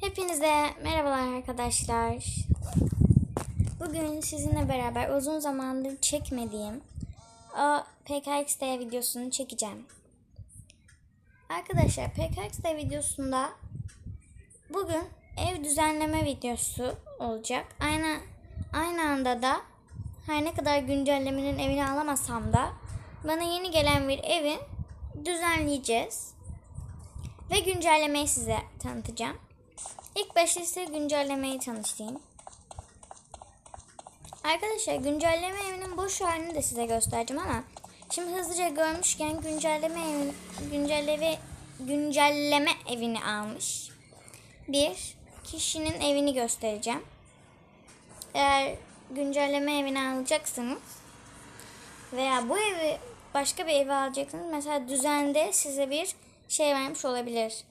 Hepinize merhabalar arkadaşlar. Bugün sizinle beraber uzun zamandır çekmediğim o PKXD videosunu çekeceğim. Arkadaşlar PKXD videosunda bugün ev düzenleme videosu olacak. Aynı aynı anda da her ne kadar güncellemenin evini alamasam da bana yeni gelen bir evi düzenleyeceğiz. Ve güncellemeyi size tanıtacağım. İlk başta size güncellemeyi tanıştırayım. Arkadaşlar güncelleme evinin boş halini de size göstereceğim ama şimdi hızlıca görmüşken güncelleme evini, güncelleme güncelleme evini almış. Bir kişinin evini göstereceğim. Eğer güncelleme evini alacaksınız veya bu evi başka bir eve alacaksınız mesela düzende size bir şey vermiş olabilir.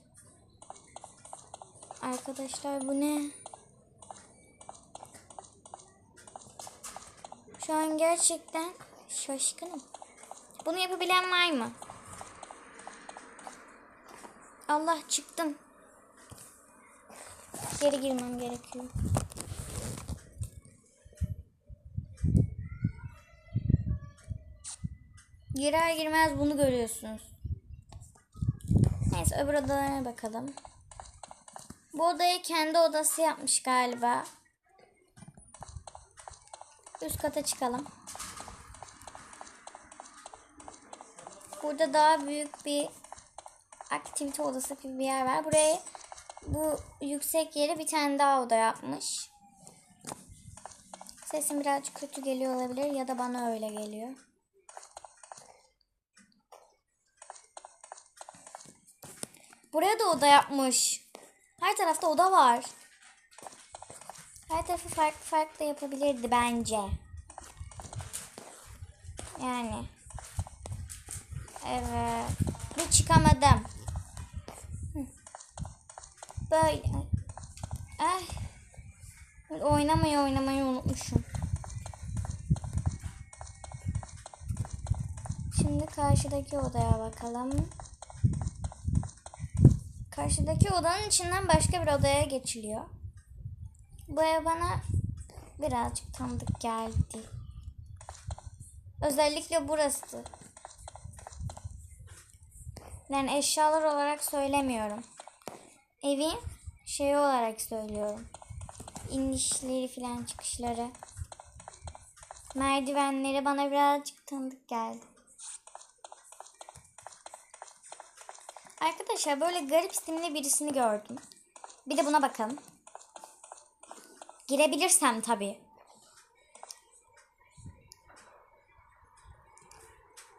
Arkadaşlar bu ne? Şu an gerçekten şaşkınım. Bunu yapabilen var mı? Allah çıktım. Geri girmem gerekiyor. Girer girmez bunu görüyorsunuz. Neyse öbür odalara bakalım. Bu odayı kendi odası yapmış galiba. Üst kata çıkalım. Burada daha büyük bir aktivite odası gibi bir yer var. Buraya bu yüksek yere bir tane daha oda yapmış. Sesim birazcık kötü geliyor olabilir ya da bana öyle geliyor. Buraya da oda yapmış. Her tarafta oda var. Her tarafı farklı farklı yapabilirdi bence. Yani. Evet. Bir çıkamadım. Böyle. Ay. Oynamayı oynamayı unutmuşum. Şimdi karşıdaki odaya bakalım. Karşıdaki odanın içinden başka bir odaya geçiliyor. Bu ev bana birazcık tanıdık geldi. Özellikle burası. Yani eşyalar olarak söylemiyorum. Evin şeyi olarak söylüyorum. İnişleri falan çıkışları. Merdivenleri bana birazcık tanıdık geldi. Arkadaşlar böyle garip isimli birisini gördüm. Bir de buna bakalım. Girebilirsem tabii.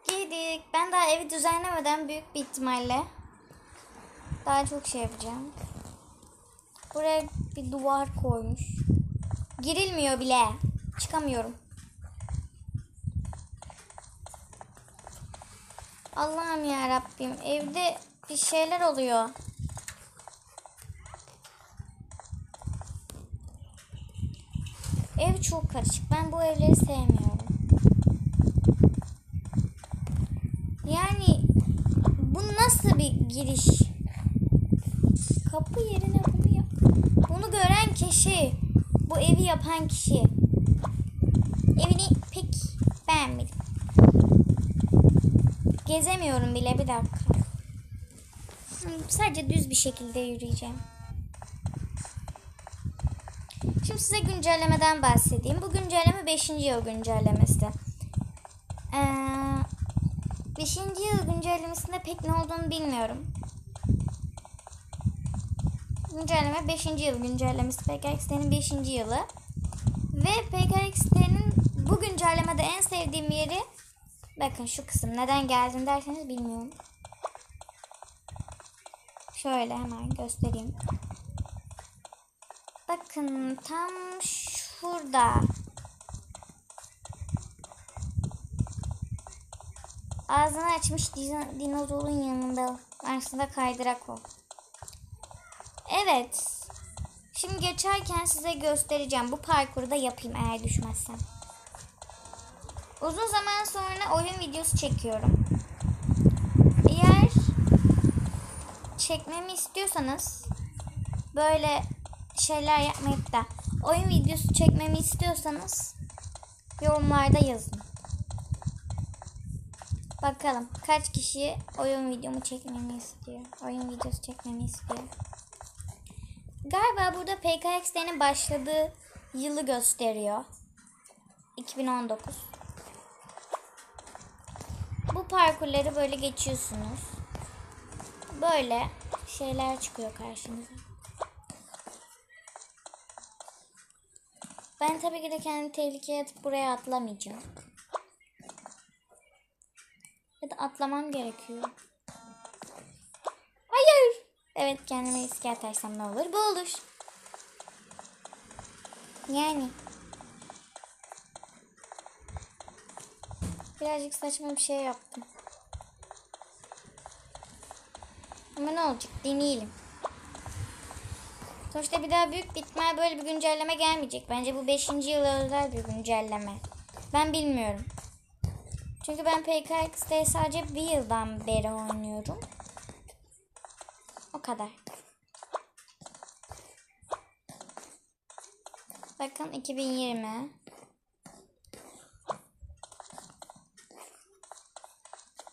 Girdik. Ben daha evi düzenlemeden büyük bir ihtimalle daha çok şey yapacağım. Buraya bir duvar koymuş. Girilmiyor bile. Çıkamıyorum. Allah'ım ya Rabbim evde bir şeyler oluyor. Ev çok karışık. Ben bu evleri sevmiyorum. Yani bu nasıl bir giriş? Kapı yerine bunu yap. Bunu gören kişi, bu evi yapan kişi evini pek beğenmedim. Gezemiyorum bile bir dakika. Sadece düz bir şekilde yürüyeceğim. Şimdi size güncellemeden bahsedeyim. Bu güncelleme 5. yıl güncellemesi. Ee, 5. yıl güncellemesinde pek ne olduğunu bilmiyorum. Güncelleme 5. yıl güncellemesi. PKXD'nin 5. yılı. Ve PKXD'nin bu güncellemede en sevdiğim yeri bakın şu kısım. Neden geldim derseniz bilmiyorum. Şöyle hemen göstereyim. Bakın tam şurada. Ağzını açmış din- dinozorun yanında. Aslında kaydırak o. Evet. Şimdi geçerken size göstereceğim. Bu parkuru da yapayım eğer düşmezsem. Uzun zaman sonra oyun videosu çekiyorum. Eğer çekmemi istiyorsanız böyle şeyler yapmayıp da oyun videosu çekmemi istiyorsanız yorumlarda yazın. Bakalım kaç kişi oyun videomu çekmemi istiyor. Oyun videosu çekmemi istiyor. Galiba burada PKX'lerin başladığı yılı gösteriyor. 2019. Bu parkurları böyle geçiyorsunuz. Böyle şeyler çıkıyor karşınıza. Ben tabii ki de kendimi tehlikeye atıp buraya atlamayacağım. Ya da atlamam gerekiyor. Hayır. Evet kendime riske atarsam ne olur? Bu olur. Yani. Birazcık saçma bir şey yaptım. Ama ne olacak? Deneyelim. Sonuçta bir daha büyük bitmel böyle bir güncelleme gelmeyecek. Bence bu 5. yıla özel bir güncelleme. Ben bilmiyorum. Çünkü ben PKX'de sadece bir yıldan beri oynuyorum. O kadar. Bakın 2020.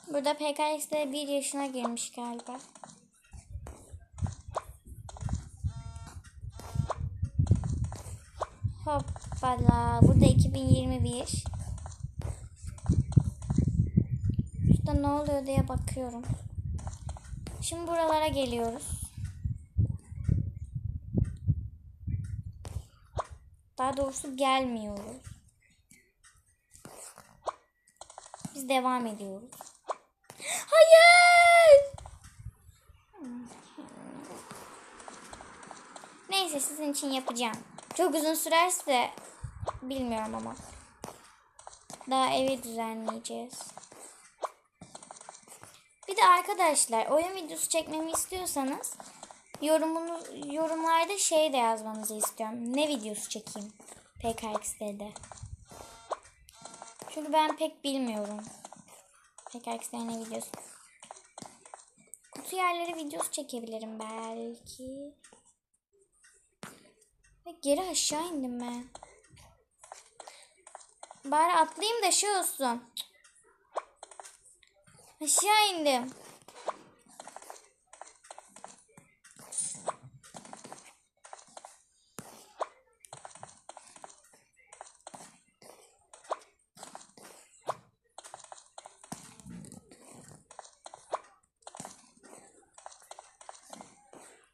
Burada PKX'de bir yaşına girmiş galiba. Hoppala. Burada 2021. Şurada ne oluyor diye bakıyorum. Şimdi buralara geliyoruz. Daha doğrusu gelmiyoruz. Biz devam ediyoruz. Hayır! Neyse sizin için yapacağım. Çok uzun sürerse bilmiyorum ama. Daha evi düzenleyeceğiz. Bir de arkadaşlar oyun videosu çekmemi istiyorsanız yorumunu, yorumlarda şey de yazmanızı istiyorum. Ne videosu çekeyim PKX'de de. Çünkü ben pek bilmiyorum. PKX'de ne videosu. Kutu yerleri videosu çekebilirim belki. Ve geri aşağı indim ben. Bari atlayayım da şey olsun. Aşağı indim.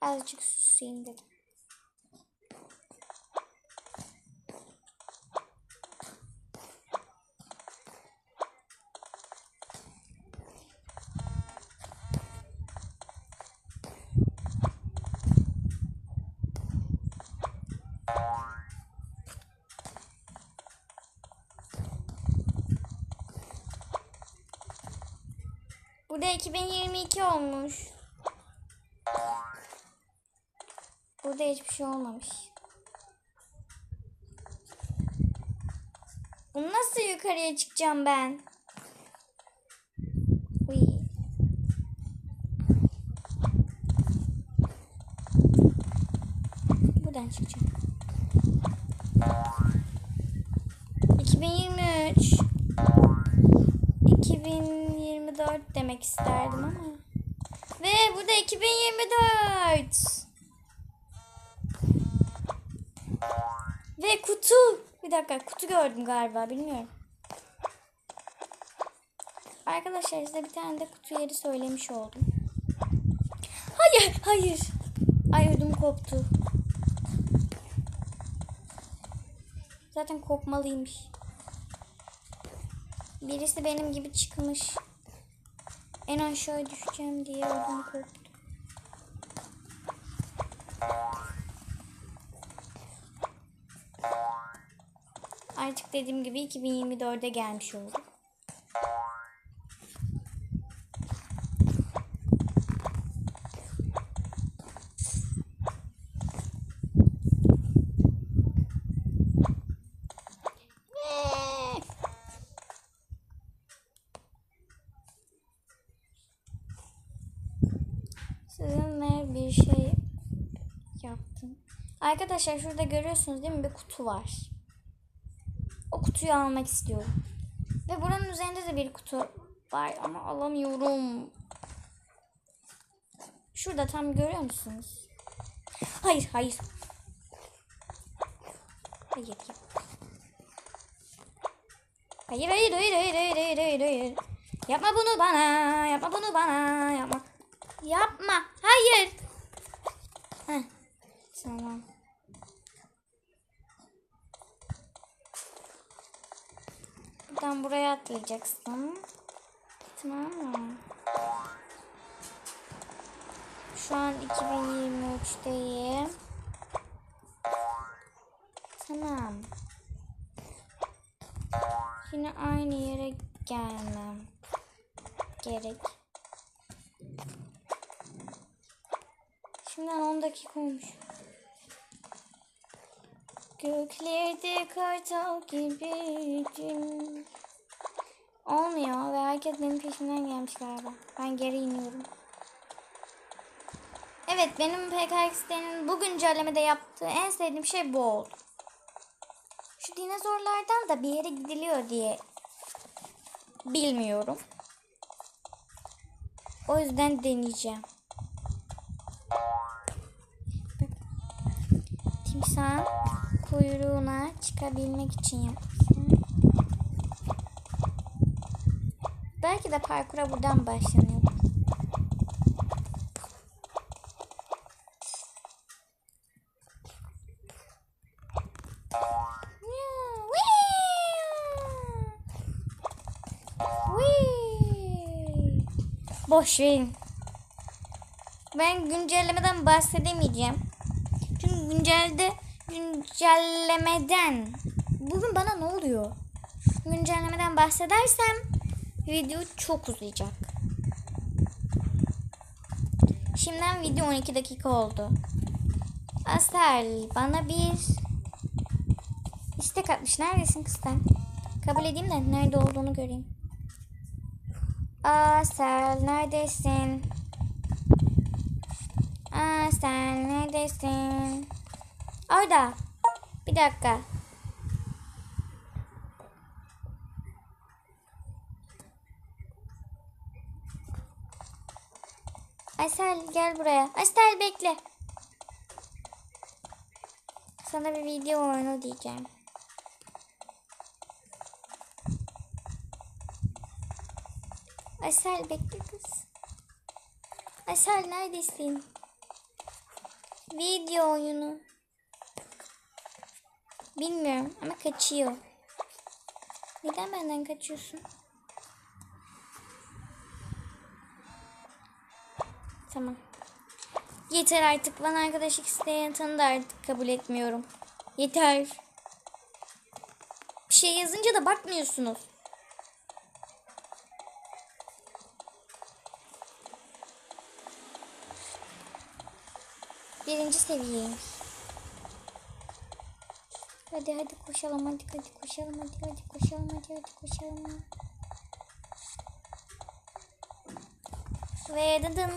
Azıcık susayım dedim. Burada 2022 olmuş. Burada hiçbir şey olmamış. Bunu nasıl yukarıya çıkacağım ben? Uy. Buradan çıkacağım. 2023 2024 demek isterdim ama. Ve burada 2024. Ve kutu. Bir dakika kutu gördüm galiba bilmiyorum. Arkadaşlar size bir tane de kutu yeri söylemiş oldum. Hayır hayır. Ay ödüm koptu. Zaten kopmalıymış. Birisi benim gibi çıkmış. En aşağı düşeceğim diye ödüm koptu. Artık dediğim gibi 2024'e gelmiş olduk. Sizinle bir şey yaptım. Arkadaşlar şurada görüyorsunuz değil mi? Bir kutu var. Kutuyu almak istiyorum. Ve buranın üzerinde de bir kutu var ama alamıyorum. Şurada tam görüyor musunuz? Hayır, hayır. Hayır. ya. Hayır, hayır, hayır, hayır, hayır, hayır, hayır, hayır. Yapma bunu bana, yapma bunu bana, yapma. Yapma, hayır. Heh, tamam. Buradan buraya atlayacaksın. Tamam mı? Şu an 2023'teyim. Tamam. Yine aynı yere gelmem gerek. Şimdiden 10 dakika olmuş. Göklerde kartal gibiydim. Olmuyor ve herkes benim peşimden gelmiş galiba. Ben geri iniyorum. Evet benim PKX'lerin bu güncellemede yaptığı en sevdiğim şey bu oldu. Şu dinozorlardan da bir yere gidiliyor diye bilmiyorum. O yüzden deneyeceğim. Timsah kuyruğuna çıkabilmek için De parkura buradan başlanıyor. Boş verin. Ben güncellemeden bahsedemeyeceğim. Çünkü güncelde güncellemeden bugün bana ne oluyor? Güncellemeden bahsedersem video çok uzayacak. Şimdiden video 12 dakika oldu. Asel bana bir istek atmış. Neredesin kız? Kabul edeyim de nerede olduğunu göreyim. Asel neredesin? Asel neredesin? Orada. Bir dakika. Asel gel buraya. Asel bekle. Sana bir video oyunu diyeceğim. Asel bekle kız. Asel neredesin? Video oyunu. Bilmiyorum ama kaçıyor. Neden benden kaçıyorsun? Tamam. Yeter artık. Bana arkadaşlık isteyen tanı da artık kabul etmiyorum. Yeter. Bir şey yazınca da bakmıyorsunuz. Birinci seviyeyim. Hadi hadi koşalım hadi hadi koşalım hadi hadi koşalım hadi hadi koşalım. Ve dıdım.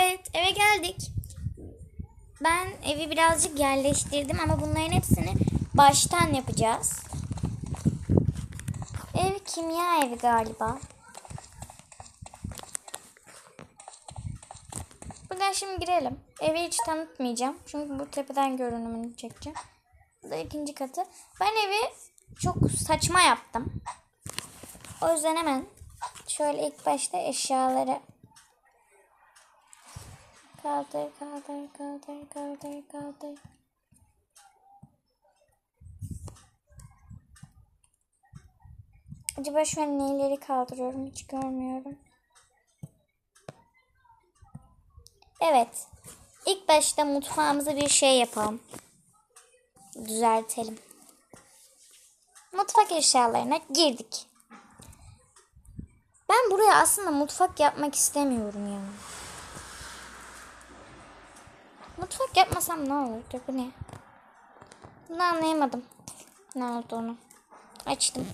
Evet eve geldik. Ben evi birazcık yerleştirdim ama bunların hepsini baştan yapacağız. Ev kimya evi galiba. Buradan şimdi girelim. Evi hiç tanıtmayacağım. Çünkü bu tepeden görünümünü çekeceğim. Bu da ikinci katı. Ben evi çok saçma yaptım. O yüzden hemen şöyle ilk başta eşyaları kaldır kaldır kaldır kaldır kaldır. Acaba şu an neleri kaldırıyorum hiç görmüyorum. Evet. İlk başta mutfağımıza bir şey yapalım. Düzeltelim. Mutfak eşyalarına girdik. Ben buraya aslında mutfak yapmak istemiyorum ya. Mutfak yapmasam ne olurdu bu ne? Bunu anlayamadım. Ne olduğunu. Açtım.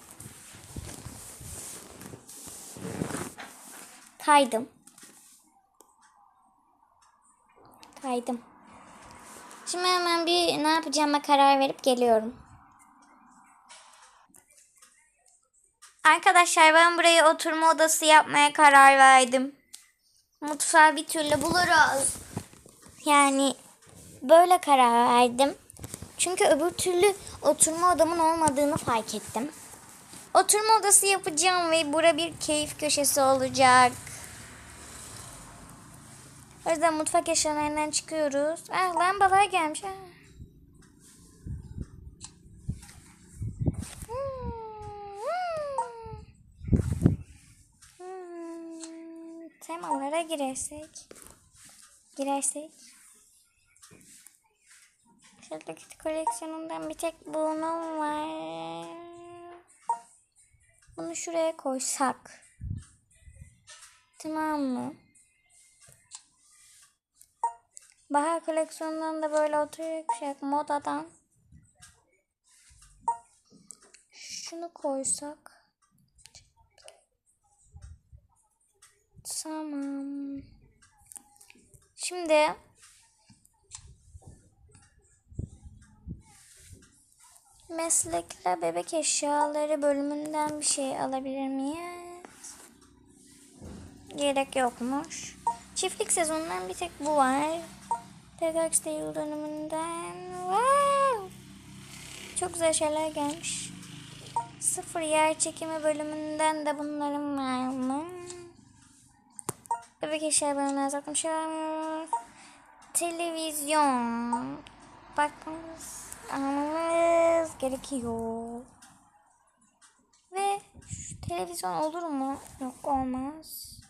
Kaydım. Kaydım. Şimdi hemen bir ne yapacağıma karar verip geliyorum. Arkadaşlar ben buraya oturma odası yapmaya karar verdim. Mutfağı bir türlü buluruz. Yani böyle karar verdim. Çünkü öbür türlü oturma odamın olmadığını fark ettim. Oturma odası yapacağım ve bura bir keyif köşesi olacak. O yüzden mutfak eşyalarından çıkıyoruz. Ah lambalar gelmiş. Ah. Hmm, Temalara girersek. Girersek. Şuradaki koleksiyonundan bir tek bunun var. Bunu şuraya koysak. Tamam mı? Bahar koleksiyonundan da böyle oturacak modadan. Şunu koysak. Tamam. Şimdi meslekler bebek eşyaları bölümünden bir şey alabilir miyiz? Gerek yokmuş. Çiftlik sezonundan bir tek bu var. Pegax değil dönümünden. Wow! Çok güzel şeyler gelmiş. Sıfır yer çekimi bölümünden de bunların var mı? Bebek eşya bölümünden sakmışlar. Televizyon. Bakmamız almamız gerekiyor. Ve şu televizyon olur mu? Yok olmaz.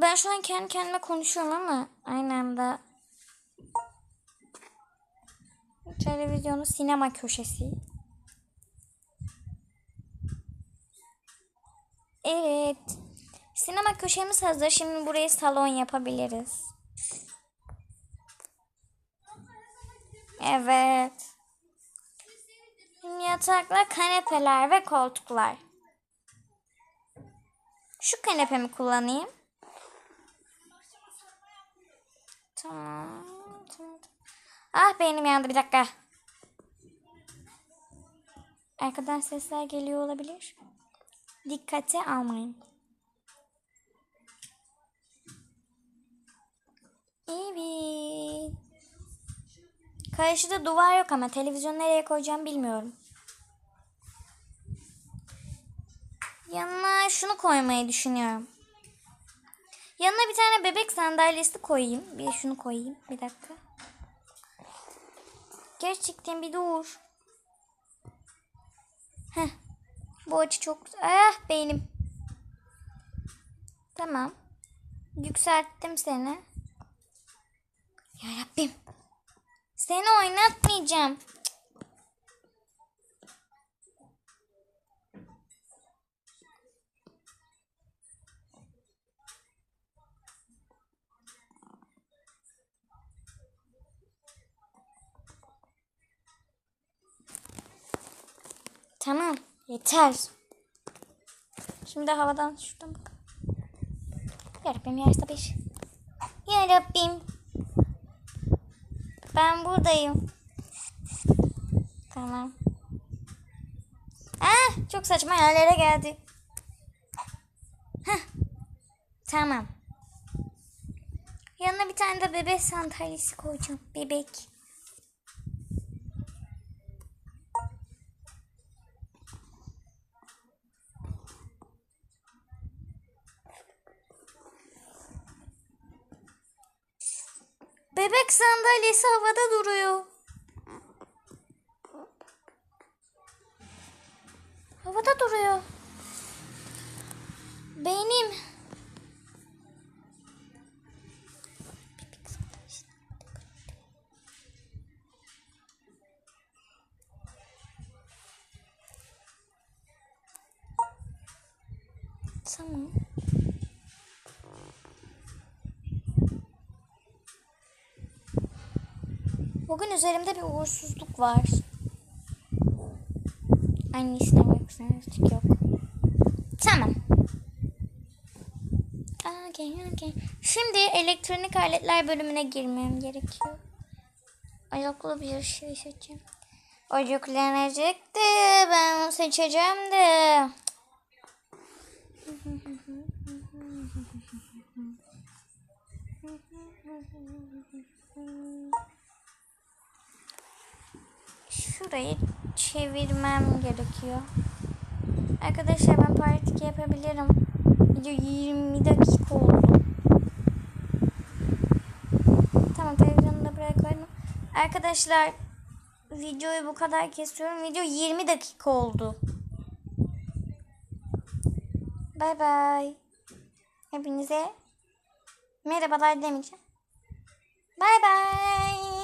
Ben şu an kendi kendime konuşuyorum ama aynı anda televizyonu sinema köşesi. Evet. Sinema köşemiz hazır. Şimdi burayı salon yapabiliriz. Evet. Yataklar, kanepeler ve koltuklar. Şu kanepemi kullanayım. Tamam. tamam. Ah beynim yandı bir dakika. Arkadan sesler geliyor olabilir. Dikkate almayın. Evet. Karşıda duvar yok ama televizyon nereye koyacağım bilmiyorum. Yanına şunu koymayı düşünüyorum. Yanına bir tane bebek sandalyesi koyayım. Bir şunu koyayım. Bir dakika. Gerçekten bir dur. Heh. Bu açı çok güzel. Ah beynim. Tamam. Yükselttim seni. Ya Rabbim. Seni oynatmayacağım. Tamam. Yeter. Şimdi havadan şuradan bak. Ya Rabbim yarısı beş. Ya Rabbim. Ben buradayım. Tamam. Ah, çok saçma yerlere geldi. Heh. Tamam. Yanına bir tane de bebek sandalyesi koyacağım. Bebek. Bebek sandalyesi havada duruyor. Havada duruyor. Benim. Tamam. Bugün üzerimde bir uğursuzluk var. Annesine baksana artık yok. Tamam. okey, okey. Şimdi elektronik aletler bölümüne girmem gerekiyor. Ayaklı bir şey seçeceğim. O yüklenecekti. Ben onu seçeceğim de. Şurayı çevirmem gerekiyor. Arkadaşlar ben part 2 yapabilirim. Video 20 dakika oldu. Tamam televizyonu da buraya. Arkadaşlar videoyu bu kadar kesiyorum. Video 20 dakika oldu. Bay bay. Hepinize merhabalar demeyeceğim. Bay bay.